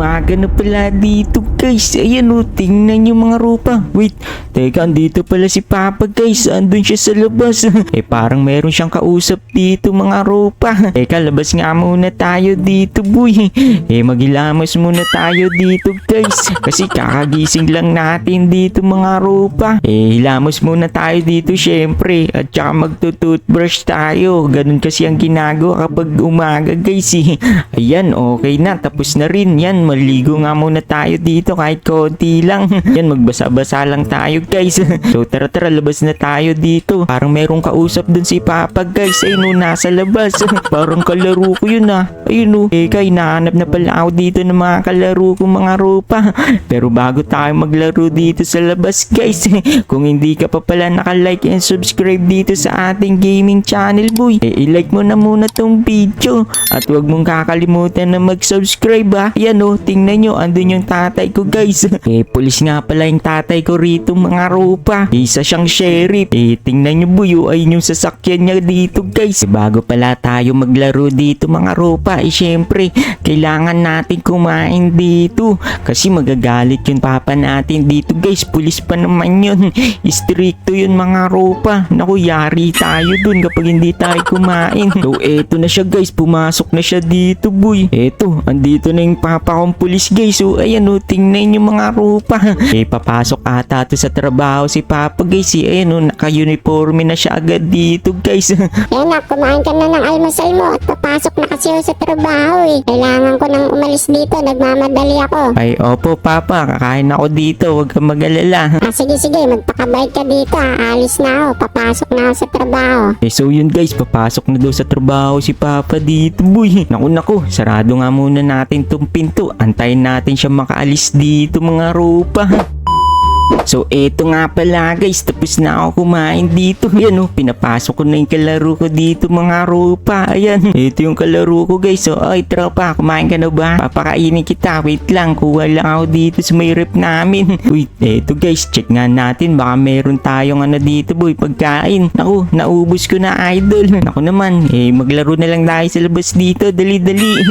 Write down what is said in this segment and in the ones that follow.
umaga na pala dito guys. Ayan o, tingnan yung mga rupa. Wait, teka, andito pala si Papa guys. Andun siya sa labas. eh parang meron siyang kausap dito mga rupa. Teka, labas nga muna tayo dito boy. Eh magilamos muna tayo dito guys. Kasi kakagising lang natin dito mga rupa. Eh hilamos muna tayo dito syempre. At saka magtutoothbrush tayo. Ganun kasi ang ginagawa kapag umaga guys eh. Ayan, okay na. Tapos na rin. Yan, maligo nga muna tayo dito kahit konti lang. Yan, magbasa-basa lang tayo guys. so tara tara, labas na tayo dito. Parang merong kausap dun si Papa guys. Ayun no, nasa labas. Parang kalaro ko yun ah. Ayun no. Eh, kay hinahanap na pala ako dito ng mga kalaro ko mga rupa. Pero bago tayo maglaro dito sa labas guys. Kung hindi ka pa pala naka-like and subscribe dito sa ating gaming channel boy. Eh, i-like mo na muna tong video. At huwag mong kakalimutan na mag-subscribe ha. Yan o, tingnan nyo, andun yung tatay ko guys. eh, pulis nga pala yung tatay ko rito mga rupa. Isa siyang sheriff. Eh, tingnan nyo boy, oh, ayun yung sasakyan niya dito guys. Eh, bago pala tayo maglaro dito mga rupa, eh syempre, kailangan natin kumain dito. Kasi magagalit yung papa natin dito guys. Pulis pa naman yun. Stricto yun mga rupa. Naku, yari tayo dun kapag hindi tayo kumain. So, eto na siya guys. Pumasok na siya dito boy. Eto, andito na yung papa kong pulis guys. So, ayan o, tingnan yung mga rupa. Eh, papasok ata to sa trabaho si papa guys. Eh, ayan o, naka-uniforme na siya agad dito guys. Enak, kumain ka na ng almusal mo at papasok na kasi ako sa trabaho eh. Kailangan ko nang umalis dito, nagmamadali ako. Ay, opo papa, kakain ako dito. Huwag kang mag-alala. Ah, sige sige, magpakabait ka dito ah. Alis na ako, papasok na ako sa trabaho. Eh so yun guys, papasok na daw sa trabaho si Papa dito boy. Naku naku, sarado nga muna natin tong pinto. Antayin natin siya makaalis dito mga rupa. So eto nga pala guys, tapos na ako kumain dito. Ayan oh, pinapasok ko na yung kalaro ko dito mga rupa. Ayan, ito yung kalaro ko guys. So ay tropa, kumain ka na ba? Papakainin kita. Wait lang, kuha lang ako dito sa may rep namin. Uy, eto guys, check nga natin. Baka meron tayong ano dito boy, pagkain. Naku, naubos ko na idol. Naku naman, eh maglaro na lang tayo sa labas dito. Dali-dali.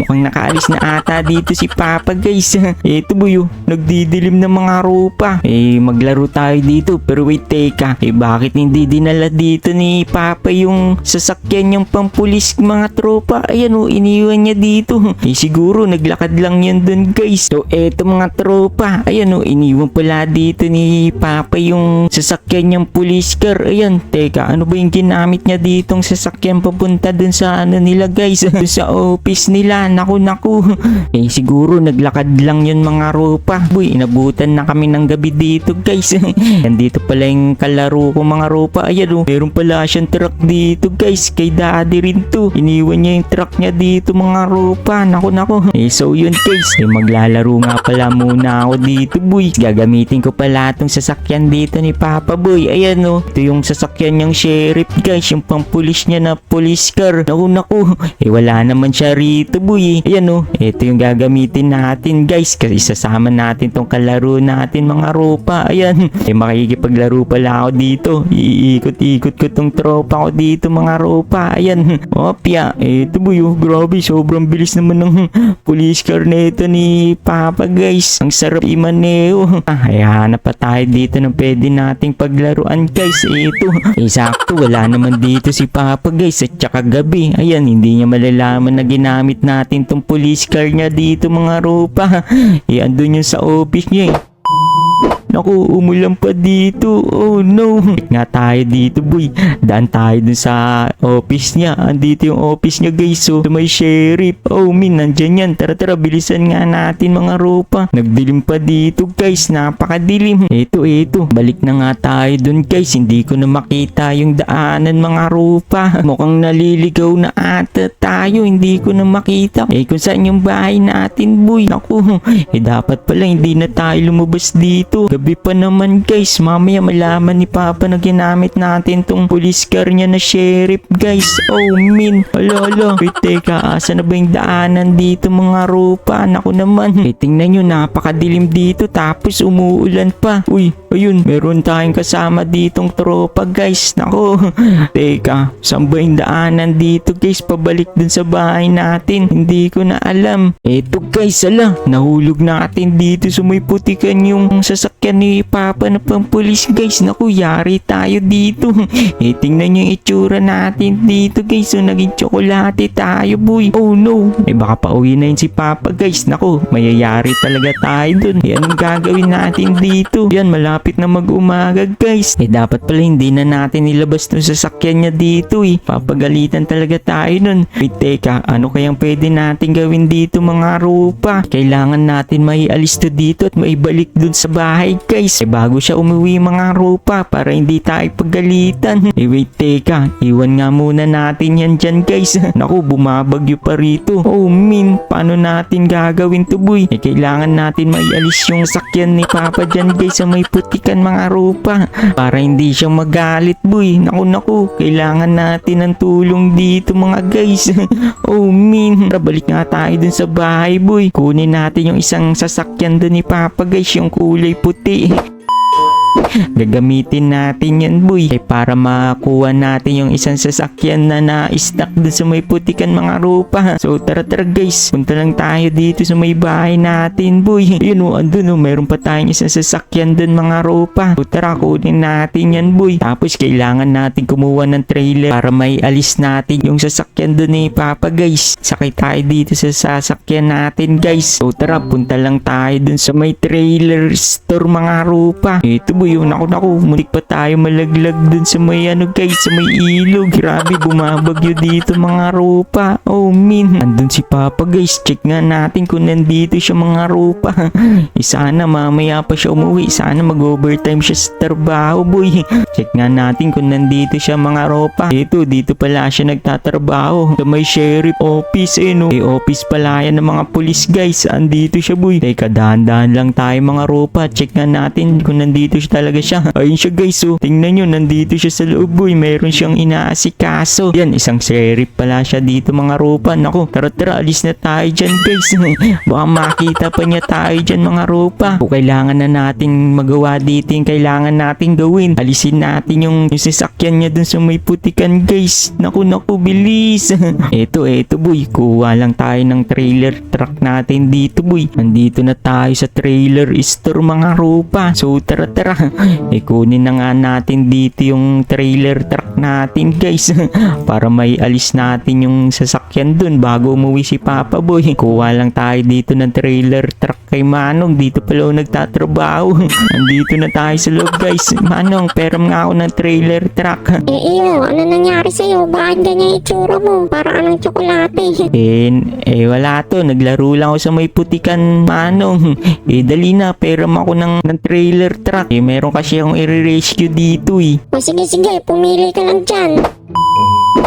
Mukhang nakaalis na ata dito si Papa guys. Eto boy oh, nagdidilim ng mga rupa. Eh, maglaro tayo dito. Pero wait, teka. Eh, bakit hindi dinala dito ni Papa yung sasakyan yung pampulis mga tropa? Ayan oh, iniwan niya dito. Eh, siguro naglakad lang yan dun guys. So, eto mga tropa. Ayan oh, iniwan pala dito ni Papa yung sasakyan niyang police car. Ayan, teka, ano ba yung ginamit niya ditong sasakyan papunta dun sa ano nila guys? dun sa office nila. Naku, naku. Eh, siguro naglakad lang yun mga ropa. Boy, inabutan na kami ng gabi dito guys. Nandito pala yung kalaro ko mga ropa. Ayan oh, meron pala siyang truck dito guys. Kay daddy rin to. Iniwan niya yung truck niya dito mga ropa. Naku naku. Eh so yun guys. Eh maglalaro nga pala muna ako dito boy. Gagamitin ko pala itong sasakyan dito ni Papa boy. Ayan oh. Ito yung sasakyan niyang sheriff guys. Yung pampulis niya na police car. Naku naku. Eh wala naman siya rito boy. Ayan oh. Ito yung gagamitin natin guys. Kasi sasama natin tong kalaro natin mga ropa. Ayan. Eh makikipaglaro pala ako dito. Iikot-ikot ko tong tropa ko dito mga ropa. Ayan. Opya. Ito boy oh. Grabe. Sobrang bilis naman ng police car na ito ni Papa guys. Ang sarap imaneo. Ah, ay hanap pa tayo dito ng pwede nating paglaruan guys. Ito. Eh sakto. Wala naman dito si Papa guys. At saka gabi. Ayan. Hindi niya malalaman na ginamit natin tong police car niya dito mga ropa. Eh andun yun sa office niya eh. Naku, umulan pa dito. Oh no. Nga tayo dito, boy. Daan tayo dun sa office niya. Andito yung office niya, guys. So, may sheriff. Oh, min, nandyan yan. Tara, tara, bilisan nga natin mga ropa. Nagdilim pa dito, guys. Napakadilim. Eto, eto. Balik na nga tayo dun, guys. Hindi ko na makita yung daanan, mga ropa. Mukhang naliligaw na ata tayo. Hindi ko na makita. Eh, kung saan yung bahay natin, boy. Naku, eh, dapat pala hindi na tayo lumabas dito. Gabi pa naman guys. Mamaya malaman ni Papa na ginamit natin tong police car niya na sheriff guys. Oh min. Ala ala. Wait teka. Asa na ba yung daanan dito mga rupa? Naku naman. Eh tingnan nyo napakadilim dito tapos umuulan pa. Uy Ayun, meron tayong kasama ditong tropa guys. Nako, teka, saan ba yung daanan dito guys? Pabalik dun sa bahay natin. Hindi ko na alam. Eto guys, ala, nahulog natin dito sa may putikan yung sasakyan ni Papa na pampulis guys. Naku, yari tayo dito. eh, tingnan yung itsura natin dito guys. So, naging tsokolate tayo boy. Oh no, eh baka pauwi na yun si Papa guys. Naku, mayayari talaga tayo dun. Eh, anong gagawin natin dito? Yan, malapit na mag-umaga guys. Eh, dapat pala hindi na natin ilabas tong sasakyan niya dito eh. Papagalitan talaga tayo nun. Wait, teka, ano kayang pwede natin gawin dito mga rupa? Kailangan natin maialis to dito at maibalik dun sa bahay guys. Eh, bago siya umuwi mga rupa para hindi tayo pagalitan. Eh, wait, teka, iwan nga muna natin yan dyan guys. Naku, bumabagyo pa rito. Oh, min, paano natin gagawin to boy? Eh, kailangan natin maialis yung sakyan ni Papa dyan guys sa may putikan mga rupa. Para hindi siya magalit boy. Naku, naku, kailangan natin ng tulong dito mga guys. oh, min, balik nga tayo dun sa bahay boy. Kunin natin yung isang sasakyan dun ni Papa guys, yung kulay puti. Gagamitin natin yan boy eh, para makuha natin yung isang sasakyan na na-stack dun sa may putikan mga rupa. So tara tara guys, punta lang tayo dito sa may bahay natin boy. Yun o, andun o, meron pa tayong isang sasakyan dun mga rupa. So tara, kunin natin yan boy. Tapos kailangan natin kumuha ng trailer para may alis natin yung sasakyan dun ni Papa guys. Sakay tayo dito sa sasakyan natin guys. So tara, punta lang tayo dun sa may trailer store mga rupa. Ito boy, yun ako naku, mulik pa tayo malaglag dun sa may ano guys, sa may ilog. Grabe, bumabagyo dito mga rupa. Oh min, andun si Papa guys, check nga natin kung nandito siya mga rupa. eh, sana mamaya pa siya umuwi, sana mag-overtime siya sa trabaho boy. Check nga natin kung nandito siya mga ropa. Ito, dito pala siya nagtatrabaho. Sa may sheriff office eh no. Eh, office pala yan ng mga pulis guys. Andito siya boy. Teka, dahan-dahan lang tayo mga ropa. Check nga natin kung nandito siya talaga siya. Ayun siya guys oh. Tingnan nyo, nandito siya sa loob boy. Meron siyang inaasikaso. Yan, isang sheriff pala siya dito mga ropa. Naku, tara tara, alis na tayo dyan guys. Baka makita pa niya tayo dyan mga ropa. Kung kailangan na nating magawa dito yung kailangan nating gawin. Alisin natin yung, yung sasakyan niya dun sa may putikan guys. Naku naku, bilis. eto, eto boy. Kuha lang tayo ng trailer truck natin dito boy. Nandito na tayo sa trailer store mga ropa. So tara tara. E kunin na nga natin dito yung trailer truck natin guys. Para may alis natin yung sasakyan dun bago umuwi si Papa Boy. Kuha lang tayo dito ng trailer truck kay Manong. Dito pala ako nagtatrabaho. Andito na tayo sa loob guys. Manong, peram nga ako ng trailer truck. Eh iyo, ano nangyari sa'yo? Bakit ganyan itsura mo? Para anong tsokolate. Eh, eh wala to. Naglaro lang ako sa may putikan Manong. Eh dali na, peram ako ng, ng trailer truck. Eh meron kasi akong i-rescue dito eh. O sige sige, pumili ka lang dyan.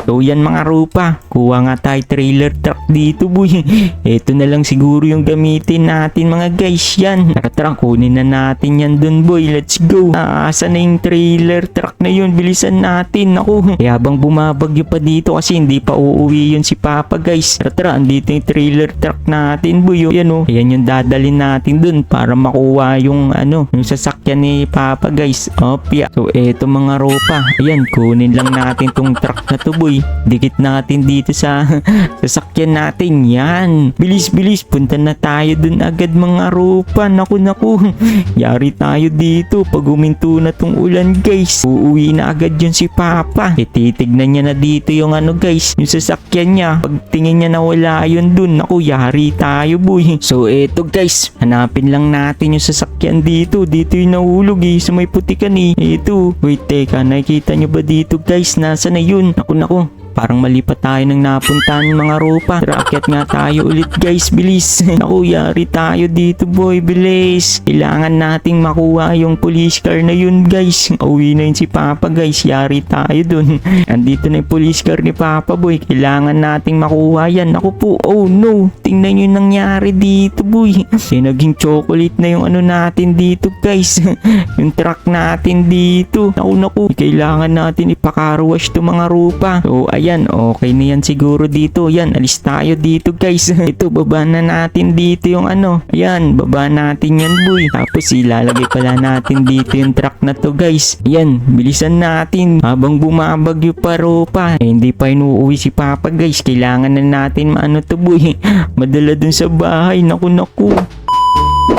So yan mga rupa, kuha nga tayo trailer truck dito boy. Ito na lang siguro yung gamitin natin mga guys yan. Tara kunin na natin yan dun boy, let's go. Aasa na yung trailer truck na yun, bilisan natin. Ako, eh, habang bumabagyo pa dito kasi hindi pa uuwi yun si Papa guys. Tara tara, andito yung trailer truck natin boy. Oh. Yan oh, yan yung dadalhin natin dun para makuha yung ano, yung sasakyan ni Papa guys. Opya. So eto mga rupa, ayan, kunin lang natin tong truck na to boy. Dikit natin dito sa sasakyan natin. Yan. Bilis, bilis. Punta na tayo dun agad mga rupa. Naku, naku. Yari tayo dito. Pag huminto na tong ulan guys. Uuwi na agad yun si Papa. E titignan niya na dito yung ano guys. Yung sasakyan niya. Pag tingin niya na wala yun dun. Naku, yari tayo boy. So eto guys. Hanapin lang natin yung sasakyan dito. Dito yung nahulog eh. Sa may putikan eh. Ito. Wait, teka. Nakikita nyo ba dito guys? Nasa na yun? Naku, naku. Parang mali pa tayo ng napuntahan mga ropa. Rakyat nga tayo ulit guys, bilis. Naku, yari tayo dito boy, bilis. Kailangan nating makuha yung police car na yun guys. Uwi na yun si Papa guys, yari tayo dun. Andito na yung police car ni Papa boy. Kailangan nating makuha yan. Naku po, oh no. Tingnan nyo nangyari dito boy. Eh, naging chocolate na yung ano natin dito guys. yung truck natin dito. Naku, naku. Kailangan natin ipakarwash to mga rupa. So, ayan Ayan, okay na yan siguro dito. Yan, alis tayo dito guys. Ito, baba na natin dito yung ano. Ayan, baba natin yan boy. Tapos ilalagay pala natin dito yung truck na to guys. Ayan, bilisan natin. Habang bumabagyo pa ropa. Eh, hindi pa inuuwi si Papa guys. Kailangan na natin maano to boy. Madala dun sa bahay. Naku, naku.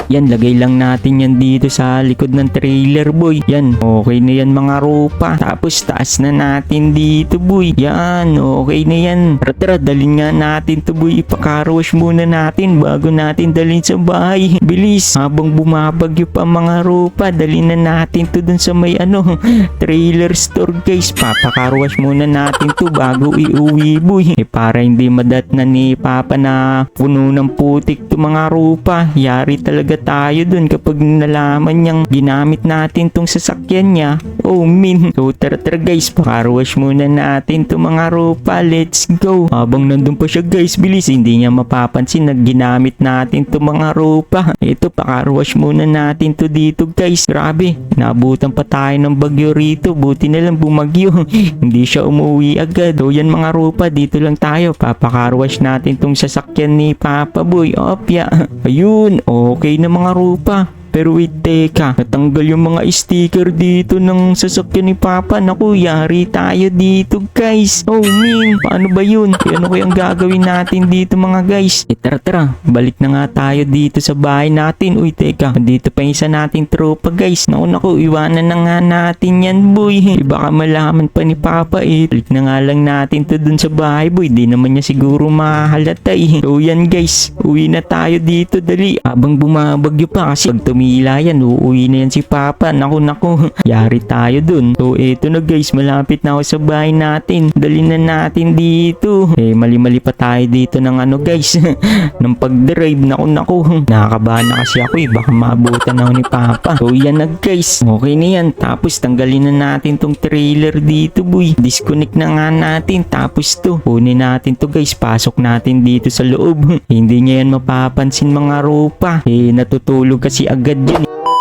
Yan, lagay lang natin yan dito sa likod ng trailer, boy. Yan, okay na yan mga ropa. Tapos taas na natin dito, boy. Yan, okay na yan. Tara, tara, dalhin nga natin to, boy. Ipakarowash muna natin bago natin dalhin sa bahay. Bilis, habang bumabagyo pa mga ropa, dalhin na natin to dun sa may ano, trailer store, guys. Papakarowash muna natin to bago iuwi, boy. Eh, para hindi madat na ni Papa na puno ng putik to mga ropa. Yari talaga tayo dun kapag nalaman niyang ginamit natin tong sasakyan niya. Oh min. So tara tara guys, pakarwash muna natin to mga ropa. Let's go. Habang nandun pa siya guys, bilis. Hindi niya mapapansin na ginamit natin to mga ropa. Ito, pakarwash muna natin to dito guys. Grabe, nabutan pa tayo ng bagyo rito. Buti na lang bumagyo. Hindi siya umuwi agad. O yan mga ropa, dito lang tayo. Papakarwash natin tong sasakyan ni Papa Boy. Opya. Ayun, okay na mga ropa. Pero wait, teka, natanggal yung mga sticker dito ng sasakyan ni Papa. Naku, yari tayo dito, guys. Oh, min, paano ba yun? E, ano kayang gagawin natin dito, mga guys? E, tara, tara, balik na nga tayo dito sa bahay natin. Uy, teka, dito pa isa nating tropa, guys. Naku, naku, iwanan na nga natin yan, boy. E, baka malaman pa ni Papa, eh. Balik na nga lang natin to dun sa bahay, boy. Di naman niya siguro mahalata, eh. So, yan, guys. Uwi na tayo dito, dali. Habang bumabagyo pa, kasi pag tumila yan, uuwi na yan si Papa. Naku, naku, yari tayo dun. So, eto na, guys. Malapit na ako sa bahay natin. Dali na natin dito. Eh, mali-mali pa tayo dito ng ano, guys. ng pag-drive. Naku, naku. Nakakabahan na kasi ako, eh. Baka maabutan ako ni Papa. So, yan na, guys. Okay na yan. Tapos, tanggalin na natin tong trailer dito, boy. Disconnect na nga natin. Tapos to, kunin natin to, guys. Pasok natin dito sa loob. Hindi niya yan mapapansin mga ropa. Eh, natutulog kasi agad yun.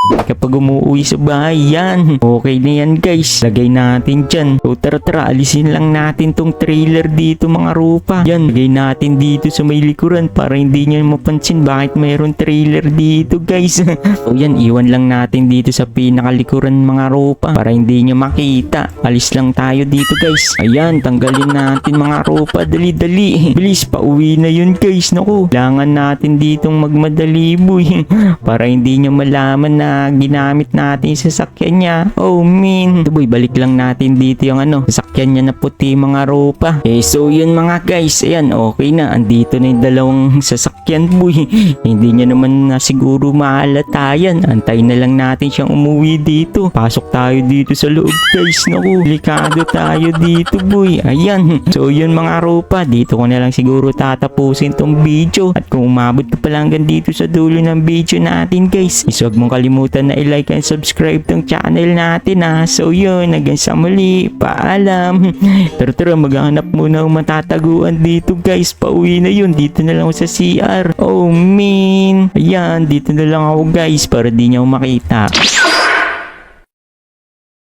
Kapag umuwi sa bahay. Okay na yan guys. Lagay natin dyan. So tara tara, alisin lang natin tong trailer dito mga rupa. Yan, lagay natin dito sa may likuran para hindi nyo mapansin bakit mayroon trailer dito guys. so yan, iwan lang natin dito sa pinakalikuran mga rupa para hindi nyo makita. Alis lang tayo dito guys. Ayan, tanggalin natin mga rupa. Dali dali. Bilis, pauwi na yun guys. Naku, kailangan natin ditong magmadali boy. para hindi nyo malaman na ginamit natin yung sasakyan niya. Oh, min. Ito balik lang natin dito yung ano, sasakyan niya na puti mga ropa. Eh, so yun mga guys. Ayan, okay na. Andito na yung dalawang sasakyan boy. hindi niya naman na siguro mahalata. Antay na lang natin siyang umuwi dito. Pasok tayo dito sa loob guys. Naku, delikado tayo dito boy. Ayan. So yun mga ropa. Dito ko na lang siguro tatapusin tong video. At kung umabot ka pa lang hanggang dito sa dulo ng video natin guys. is huwag mong kalimutan na i-like and subscribe tong channel natin ha. So yun, hanggang sa muli. Paalam. Tara tara, maghanap muna ng matataguan dito guys. Pauwi na yun. Dito na lang ako sa CR. Oh man. Ayan, dito na lang ako guys para di niya makita.